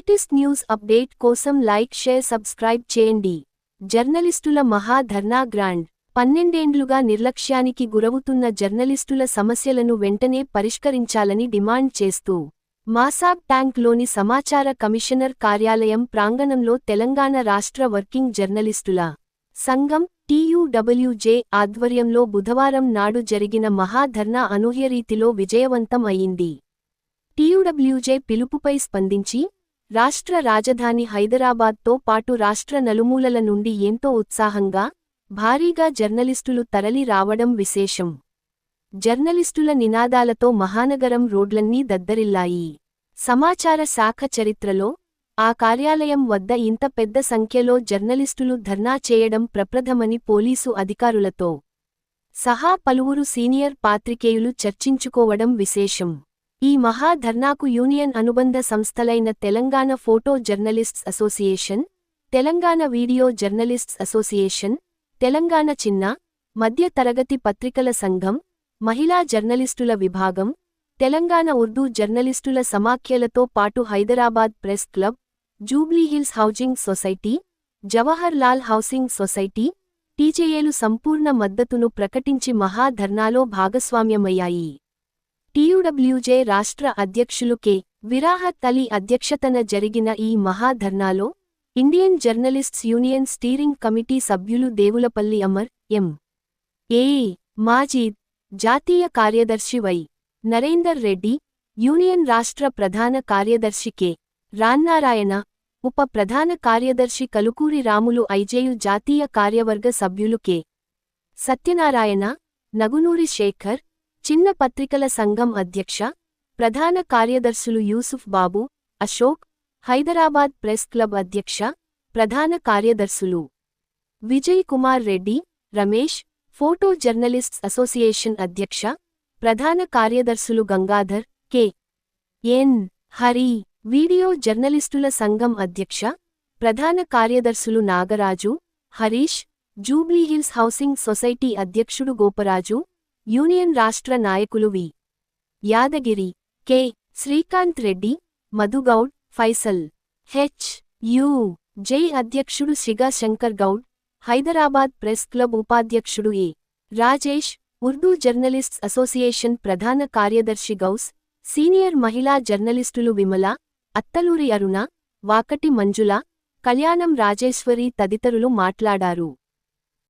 Latest news update కోసం like share subscribe చేయండి. జర్నలిస్టుల మహా ధర్నా గ్రాండ్. పన్నెండేండ్లుగా నిర్లక్ష్యానికి గురవుతున్న జర్నలిస్టుల సమస్యలను వెంటనే పరిష్కరించాలని డిమాండ్ చేస్తూ మాసాబ్ ట్యాంక్లోని సమాచార కమిషనర్ కార్యాలయం ప్రాంగణంలో తెలంగాణ రాష్ట్ర వర్కింగ్ జర్నలిస్టుల సంఘం టీయూడబ్ల్యూజే ఆధ్వర్యంలో బుధవారం నాడు జరిగిన మహాధర్నా అనూహ్యరీతిలో విజయవంతం అయింది. టీయూడబ్ల్యూజే పిలుపుపై స్పందించి రాష్ట్ర రాజధాని హైదరాబాద్తో పాటు రాష్ట్ర నలుమూలల నుండి ఎంతో ఉత్సాహంగా భారీగా జర్నలిస్టులు తరలి రావడం విశేషం. జర్నలిస్టుల నినాదాలతో మహానగరం రోడ్లన్నీ దద్దరిల్లాయి. సమాచార శాఖ చరిత్రలో ఆ కార్యాలయం వద్ద ఇంత పెద్ద సంఖ్యలో జర్నలిస్టులు ధర్నా చేయడం ప్రప్రథమని పోలీసు అధికారులతో సహా పలువురు సీనియర్ పాత్రికేయులు చర్చించుకోవడం విశేషం. ఈ మహా ధర్నాకు యూనియన్ అనుబంధ సంస్థలైన Telangana photo journalists association Telangana video journalists association Telangana చిన్న మధ్య తరగతి పత్రికల సంఘం మహిళా జర్నలిస్టుల విభాగం తెలంగాణ ఉర్దూ జర్నలిస్టుల సమాఖ్యలతో పాటు Hyderabad press club Jubilee Hills housing society Jawahar Lal housing society టీజేఏలు సంపూర్ణ మద్దతును ప్రకటించి మహా ధర్నాలో భాగస్వామ్యమయ్యాయి. టీయూడబ్ల్యూజే రాష్ట్ర అధ్యక్షులు కె. విరాహత్ అలీ అధ్యక్షతన జరిగిన ఈ మహాధర్నాలో Indian journalists union steering committee సభ్యులు దేవులపల్లి అమర్ ఎం. ఏ. మాజీద్ జాతీయ కార్యదర్శి వై. నరేందర్ రెడ్డి యూనియన్ రాష్ట్ర ప్రధాన కార్యదర్శి కె. రాన్నారాయణ ఉప ప్రధాన కార్యదర్శి కలుకూరి రాములు ఐజేయు జాతీయ కార్యవర్గ సభ్యులు కె. సత్యనారాయణ నగునూరి శేఖర్ చిన్న పత్రికల సంఘం అధ్యక్ష ప్రధాన కార్యదర్శులు యూసుఫ్ బాబు అశోక్ హైదరాబాద్ ప్రెస్ క్లబ్ అధ్యక్ష ప్రధాన కార్యదర్శులు. Vijay Kumar Reddy Ramesh photo journalists association అధ్యక్ష ప్రధాన కార్యదర్శులు Gangadhar K. N. Hari video జర్నలిస్టుల సంఘం అధ్యక్ష ప్రధాన కార్యదర్శులు నాగరాజు హరీష్ జూబ్లీహిల్స్ హౌసింగ్ సొసైటీ అధ్యక్షుడు గోపరాజు యూనియన్ రాష్ట్ర నాయకులు V. Yadagiri K. Srikanth Reddy Madhu Goud Faisal H. U. J. అధ్యక్షుడు శిగా శంకర్ గౌడ్ హైదరాబాద్ ప్రెస్ క్లబ్ ఉపాధ్యక్షుడు A Rajesh Urdu journalists association ప్రధాన కార్యదర్శి గౌస్ సీనియర్ మహిళా జర్నలిస్టులు విమల అత్తలూరి అరుణ వాకటి మంజుల కళ్యాణం రాజేశ్వరి తదితరులు మాట్లాడారు.